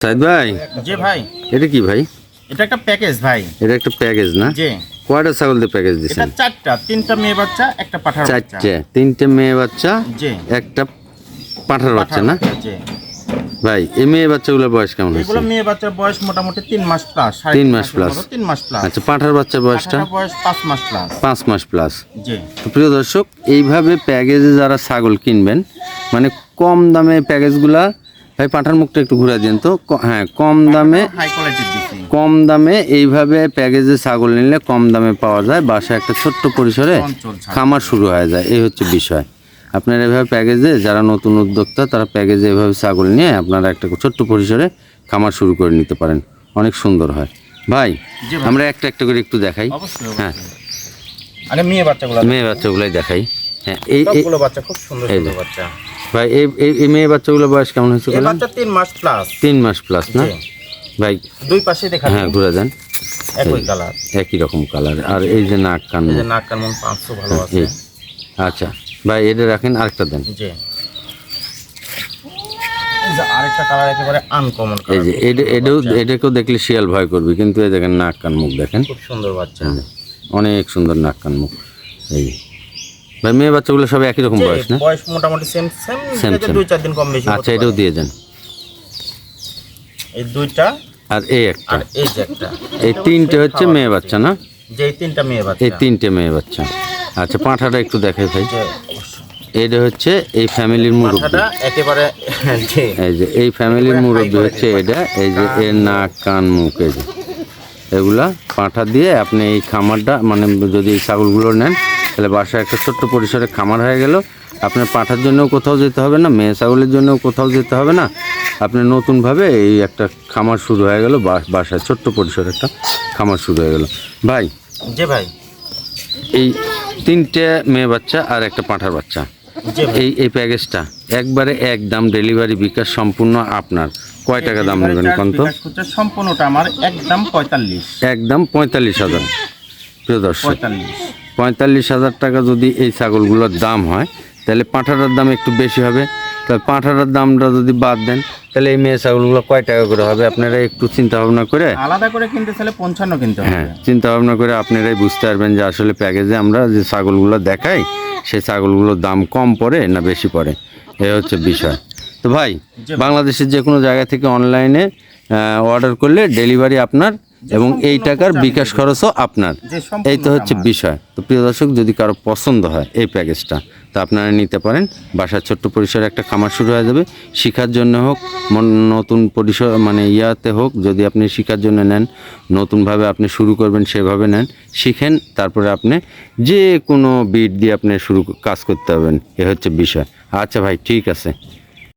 সাইদ ভাই? যে ভাই। এটা কি ভাই? এটা একটা প্যাকেজ ভাই। এটা একটা প্যাকেজ না? কয়টা ছাগল দিয়ে প্যাকেজ এটা চারটা তিনটা মেয়ে বাচ্চা একটা পাঠার বাচ্চা। চারটে তিনটে মেয়ে বাচ্চা জি। একটা পাঁঠার বাচ্চা না? যে ভাই এই মেয়ে বাচ্চাগুলোর বয়স কেমন হয়েছে? এগুলো মেয়ে বাচ্চার বয়স মোটামুটি তিন মাস প্লাস তিন মাস plus। তিন মাস প্লাস আচ্ছা পাঁঠার বাচ্চার বয়সটা? বয়স পাঁচ মাস প্লাস পাঁচ মাস প্লাস জি। তো প্রিয় দর্শক এইভাবে প্যাকেজে যারা ছাগল কিনবেন মানে কম দামে প্যাকেজগুলা ভাই পাঁঠার মুখটা একটু ঘুরে দিন তো। হ্যাঁ কম দামে হাই কোয়ালিটির দিচ্ছি। কম দামে এইভাবে প্যাকেজে ছাগল নিলে কম দামে পাওয়া যায়। বাসায় একটা ছোট্ট পরিসরে খামার শুরু হয়ে যায়। এই হচ্ছে বিষয়। আপনারা এভাবে প্যাকেজে যারা নতুন উদ্যোক্তা তারা প্যাকেজে এভাবে ছাগল নিয়ে আপনারা একটা ছোট্ট পরিসরে খামার শুরু করে নিতে পারেন। অনেক সুন্দর হয়। ভাই আমরা একটা একটা করে একটু দেখাই। হ্যাঁ। আগে মেয়ে বাচ্চাগুলো মেয়ে বাচ্চাগুলাই দেখাই। হ্যাঁ এই বাচ্চা খুব। সুন্দর বাচ্চা। ভাই এই এই- মেয়ে বাচ্চাগুলোর বয়স কেমন হয়েছে এই বাচ্চা তিন মাস প্লাস তিন মাস প্লাস না? ভাই দুই পাশে দেখা হ্যাঁ ঘুরে দেন একই কালার একই রকম কালার আর এই যে নাক কান এই যে নাক কানমন পাঁচশো ভালো আছে। এই আচ্ছা। ভাই এটা রাখেন আরেকটা দেন। জি। আরেকটা কালার একেবারে আনকমন এই যে এটা এটাও এটাকেও দেখলে শিয়াল ভয় করবে কিন্তু এই দেখেন নাক কান মুখ দেখেন। খুব সুন্দর বাচ্চা। অনেক সুন্দর নাক কান মুখ। এই। ভাই মেয়ে বাচ্চাগুলো সব একই রকম বয়স না? বয়স মোটামুটি সেম সেম দুই চার দিন কম বেশি আচ্ছা এটাও দিয়ে দেন। এই দুইটা আর এই একটা। আর এই যে একটা। এই তিনটে হচ্ছে মেয়ে বাচ্চা না? যে তিনটা মেয়ে বাচ্চা। এই তিনটে মেয়ে বাচ্চা। আচ্ছা পাঁঠাটা একটু দেখাই ভাই। এটা হচ্ছে এই ফ্যামিলির মুরব্বী। একেবারে এই যে এই ফ্যামিলির মুরব্বী হচ্ছে এটা এই যে এর নাক কান মুখ এই যে। এগুলা পাঁঠা দিয়ে আপনি এই খামারটা মানে যদি এই ছাগলগুলো নেন তাহলে বাসায় একটা ছোট্ট পরিসরে খামার হয়ে গেল। আপনার পাঁঠার জন্যও কোথাও যেতে হবে না মেয়ে ছাগলের জন্যও কোথাও যেতে হবে না। আপনি নতুনভাবে এই একটা খামার শুরু হয়ে গেল বাসায় ছোট্ট পরিসরে একটা খামার শুরু হয়ে গেল। ভাই যে ভাই। এই তিনটে মেয়ে বাচ্চা আর একটা পাঁঠার বাচ্চা। এই এই প্যাকেজটা একবারে এক দাম ডেলিভারি বিকাশ সম্পূর্ণ আপনার। কয় টাকা দাম নেবেন ডেলিভারি কোন চার্জ তো বিকাশ সম্পূর্ণটা আমার একদম পঁয়তাল্লিশ। একদম পঁয়তাল্লিশ হাজার। প্রিয় দর্শক পঁয়তাল্লিশ। পঁয়তাল্লিশ হাজার টাকা যদি এই ছাগলগুলোর দাম হয় তাহলে পাঁঠাটার দাম একটু বেশি হবে। তাহলে পাঁঠাটার দামটা যদি বাদ দেন তাহলে এই মেয়ে ছাগলগুলো কয় টাকা করে হবে? আপনারা একটু চিন্তা ভাবনা করে আলাদা করে কিনতে চাইলে পঞ্চান্ন কিনতে হ্যাঁ চিন্তা ভাবনা করে আপনারাই বুঝতে পারবেন যে আসলে প্যাকেজে আমরা যে ছাগলগুলো দেখাই সেই ছাগলগুলোর দাম কম পড়ে না বেশি পড়ে? এ হচ্ছে বিষয়। তো ভাই বাংলাদেশের যে কোনো জায়গা থেকে অনলাইনে অর্ডার করলে ডেলিভারি আপনার এবং এই টাকার বিকাশ খরচও আপনার। এই তো হচ্ছে বিষয়। তো প্রিয় দর্শক যদি কারও পছন্দ হয় এই প্যাকেজটা তো আপনারা নিতে পারেন। বাসার ছোট্ট পরিসরে একটা খামার শুরু হয়ে যাবে। শিখার জন্য হোক নতুন পরিসর মানে ইয়াতে হোক যদি আপনি শিখার জন্য নেন নতুনভাবে আপনি শুরু করবেন সেভাবে নেন শিখেন তারপরে আপনি যে কোনো বিট দিয়ে আপনি শুরু কাজ করতে পারবেন। এ হচ্ছে বিষয়। আচ্ছা ভাই ঠিক আছে।